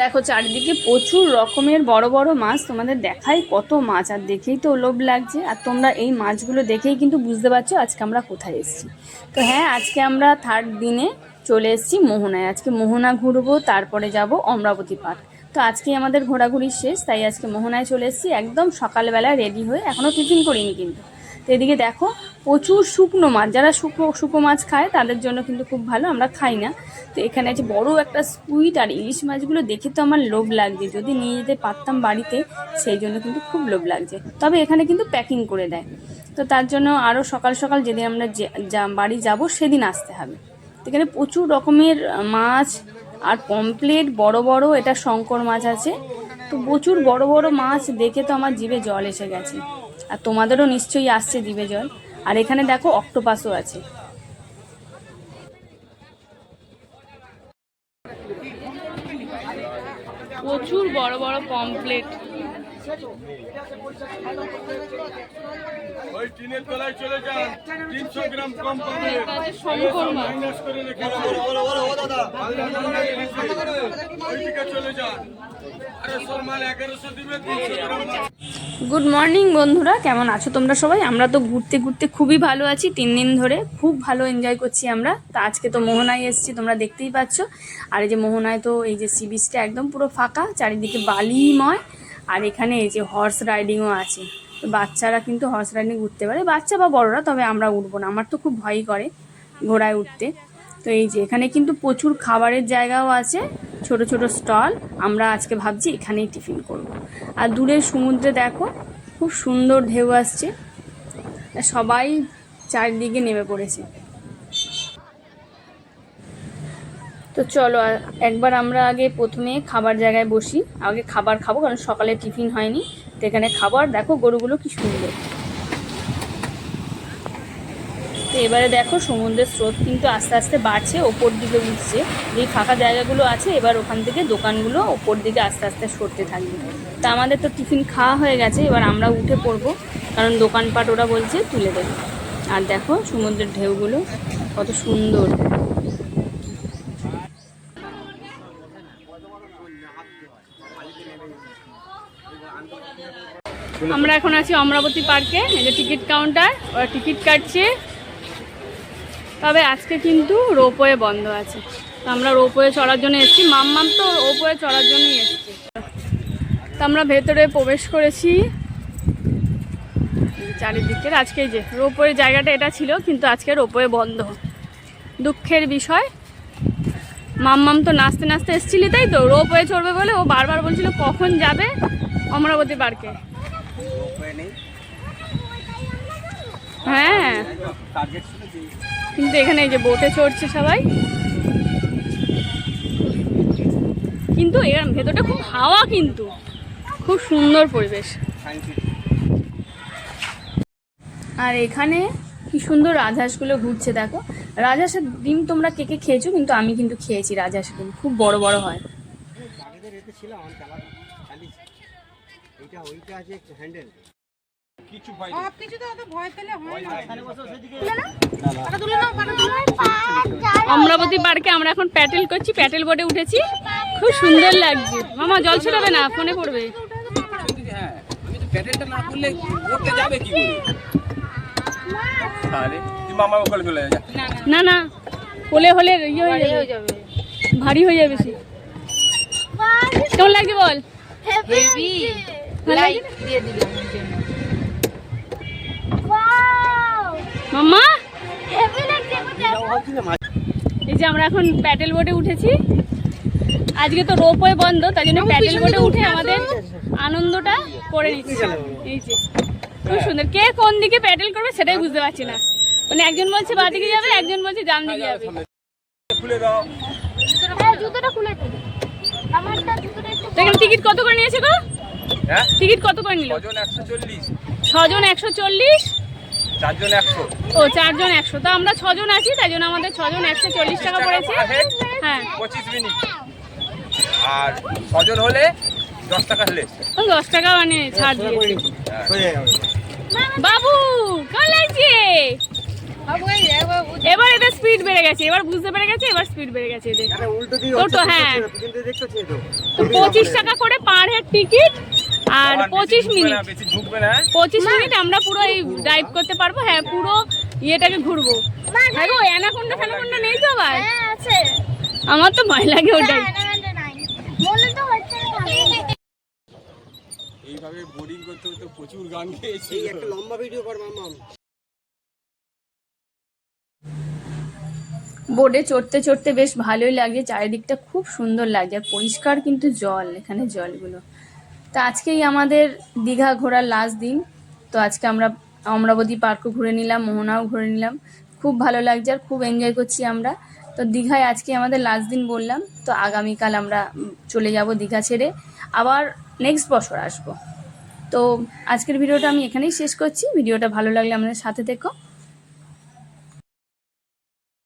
দেখো, চারিদিকে প্রচুর রকমের বড় বড় মাছ তোমাদের দেখাই, কত মাছ, আর দেখেই তো লোভ লাগছে। আর তোমরা এই মাছগুলো দেখেই কিন্তু বুঝতে পারছ আজকে আমরা কোথায় এসেছি। তো হ্যাঁ আজকে আমরা থার্ড দিনে চলে এসেছি মোহনায়। আজকে মোহনা ঘুরবো, তারপরে যাব অমরাবতী পার্ক তো আজকে আমাদের ঘোরাঘুরি শেষ, তাই আজকে মোহনায় চলে এসেছি। একদম সকালবেলা রেডি হয়ে এখনও টিফিন করিনি কিন্তু। তো এদিকে দেখো, প্রচুর শুকনো মাছ। যারা শুকনো শুকনো মাছ খায়, তাদের জন্য কিন্তু খুব ভালো, আমরা খাই না। তো এখানে আছে বড় একটা স্কুইড আর ইলিশ মাছগুলো দেখে তো আমার লোভ লাগছে। যদি নিয়ে যেতে পারতাম বাড়িতে, সেই জন্য কিন্তু খুব লোভ লাগছে। তবে এখানে কিন্তু প্যাকিং করে দেয়। তো তার জন্য আরও সকাল সকাল যেদিন আমরা বাড়ি যাব, সেদিন আসতে হবে। তো এখানে প্রচুর রকমের মাছ আর পমপ্লেট বড় বড়, এটা শঙ্কর মাছ আছে। তো প্রচুর বড় বড় মাছ দেখে তো আমার জিভে জল এসে গেছে। আর তোমাদেরও নিশ্চয়ই আসছে দিবে জল। আর এখানে দেখো অক্টোপাসও আছে। প্রচুর বড় বড় পমপ্লেট ওই টিনের তলায় চলে যান। তিনশো গ্রাম কম পাবে মাইনাস করে রেখেছে ওইদিকে চলে যান। গুড মর্নিং বন্ধুরা কেমন আছো তোমরা সবাই? আমরা তো ঘুরতে ঘুরতে খুবই ভালো আছি তিন দিন ধরে খুব ভালো এনজয় করছি আমরা। তা আজকে তো মোহনায় এসেছি তোমরা দেখতেই পাচ্ছ। আর এই যে মোহনায় তো এই যে সি বিচটা একদম পুরো ফাঁকা চারিদিকে বালিময়। আর এখানে এই যে হর্স রাইডিংও আছে। বাচ্চারা কিন্তু হর্স রাইডিং উঠতে পারে। বাচ্চা বা বড়রা, তবে আমরা উঠবো না। আমার তো খুব ভয়ই করে ঘোড়ায় উঠতে। তো এই যে, এখানে কিন্তু প্রচুর খাবারের জায়গাও আছে, ছোট ছোট স্টল আমরা আজকে ভাবছি এখানেই টিফিন করব। আর দূরের সমুদ্রে দেখো, খুব সুন্দর ঢেউ আসছে। সবাই চারিদিকে নেমে পড়েছে। তো চলো, একবার আমরা আগে প্রথমে খাবার জায়গায় বসি। আগে খাবার খাব, কারণ সকালে টিফিন হয়নি। তো এখানে খাবার, দেখো গরুগুলো কি সুন্দর। তো এবারে দেখো সমুদ্রের স্রোত কিন্তু আস্তে আস্তে বাড়ছে, ওপর দিকে উঠছে। যেই ফাঁকা জায়গাগুলো আছে, এবার ওখান থেকে দোকানগুলো ওপর দিকে আস্তে আস্তে সরতে থাকবে। তা আমাদের তো টিফিন খাওয়া হয়ে গেছে, এবার আমরা উঠে পড়ব, কারণ দোকানপাট ওরা বলছে তুলে দেবে। আর দেখো সমুদ্রের ঢেউগুলো, কত সুন্দর। আমরা এখন আছি অমরাবতী পার্কে, এই যে টিকিট কাউন্টার, ওরা টিকিট কাটছে। তবে আজকে কিন্তু রোপওয়ে বন্ধ আছে। তো আমরা রোপওয়ে চড়ার জন্য এসেছি। মাম্মাম তো রোপওয়ে চড়ার জন্যই এসেছি। তো আমরা ভেতরে প্রবেশ করেছি। চারিদিকের আজকে যে রোপওয়ে জায়গাটা এটা ছিল, কিন্তু আজকে রোপওয়ে বন্ধ। দুঃখের বিষয়। মাম্মাম তো নাচতে নাচতে এসেছিলি, তাই তো? রোপওয়ে চড়বে বলে ও বারবার বলছিল, কখন যাবে? অমরাবতী পার্কে। হ্যাঁ। কিন্তু এখানে এই যে বোটে চড়ছে সবাই। কিন্তু এর ভেতরটা খুব হাওয়া কিন্তু। খুব সুন্দর পরিবেশ। আর এখানে কি সুন্দর রাজহাঁসগুলো ঘুরছে, দেখো। রাজহাঁসের ডিম তোমরা কে কে খেয়েছো? কিন্তু আমি কিন্তু খেয়েছি রাজহাঁসের ডিম। খুব বড় বড় হয়। এইটা ওইটা আছে হ্যান্ডেল কিছু পাই সব কিছুতে অত ভয় পেলে হয় না। অমরাবতী পার্কে আমরা এখন প্যাটেল করছি প্যাটেল বোর্ডে উঠেছি। খুব সুন্দর লাগছে। মামা জল ছিটাবে না? ফোনে পড়বে। হ্যাঁ আমি তো প্যাডেলটা না করলে বোটটা যাবে কি করে? মামা ওখানে চলে যা। না না। কোলে হলে ইয়ে হয়ে যাবে। ভারী হয়ে যাবে কেমন লাগছে বল? হেভি ভালো দিয়ে দিলাম মাম্মা? এই যে আমরা এখন বোর্ডে উঠেছি। আজকে তো রোপওয়ে বন্ধ তাই জন্য উঠে আমাদের আনন্দটা করে নিচ্ছি। এই যে খুব সুন্দর। কে কোন দিকে প্যাটেল করবে সেটাই বুঝতে পারছি না। মানে একজন বলছে বাঁ দিকে যাবে একজন বলছে ডান দিকে যাবে। খুলে দাও। হ্যাঁ জুতোটা খুলে আমারটা জুতোটা টিকিট কত করে নিয়েছে গো? টিকিট কত করে নিল? ছজন একশো চল্লিশ। ছজন একশো চল্লিশ? চারজন একশো। ও চারজন একশো। তো আমরা ছজন আছি তাই জন্য আমাদের ছজন একশো চল্লিশ টাকা পড়েছে। হ্যাঁ। পঁচিশ মিনিট। আর ছজন হলে দশ টাকা হলে। দশ টাকা মানে ছাড় দিয়েছে। বাবু কেমন লাগছে এবার এদের স্পিড বেড়ে গেছে এবার বুঝতে পেরে গেছে এবার স্পিড বেড়ে গেছে এদের। হ্যাঁ। পঁচিশ টাকা করে পার হেড টিকিট। আর পঁচিশ মিনিট। না পঁচিশ মিনিট আমরা পুরো এই ড্রাইভ করতে পারব হ্যাঁ পুরো ইয়েটাকে ঘুরবো। হ্যাঁ গো অ্যানাকোন্ডা ফ্যানাকোন্ডা নেই তো আবার? হ্যাঁ আমার তো ভয় লাগে ওটাই। মনে। এইভাবে বোরিং করতে করতে প্রচুর গান গেয়েছি। একটা লম্বা ভিডিও কর মামাম বোর্ডে চড়তে চড়তে বেশ ভালোই লাগে চারিদিকটা খুব সুন্দর লাগছে আর পরিষ্কার কিন্তু জল এখানে জলগুলো। তো আজকেই আমাদের দীঘা ঘোরার লাস্ট দিন। তো আজকে আমরা অমরাবতী পার্কও ঘুরে নিলাম, মোহনাও ঘুরে নিলাম। খুব ভালো লাগছে আর খুব এনজয় করছি আমরা। তো দীঘায় আজকে আমাদের লাস্ট দিন বললাম, তো আগামীকাল আমরা চলে যাব দীঘা ছেড়ে। আবার নেক্সট বছর আসব। তো আজকের ভিডিওটা আমি এখানেই শেষ করছি। ভিডিওটা ভালো লাগলে আমাদের সাথে থেকো।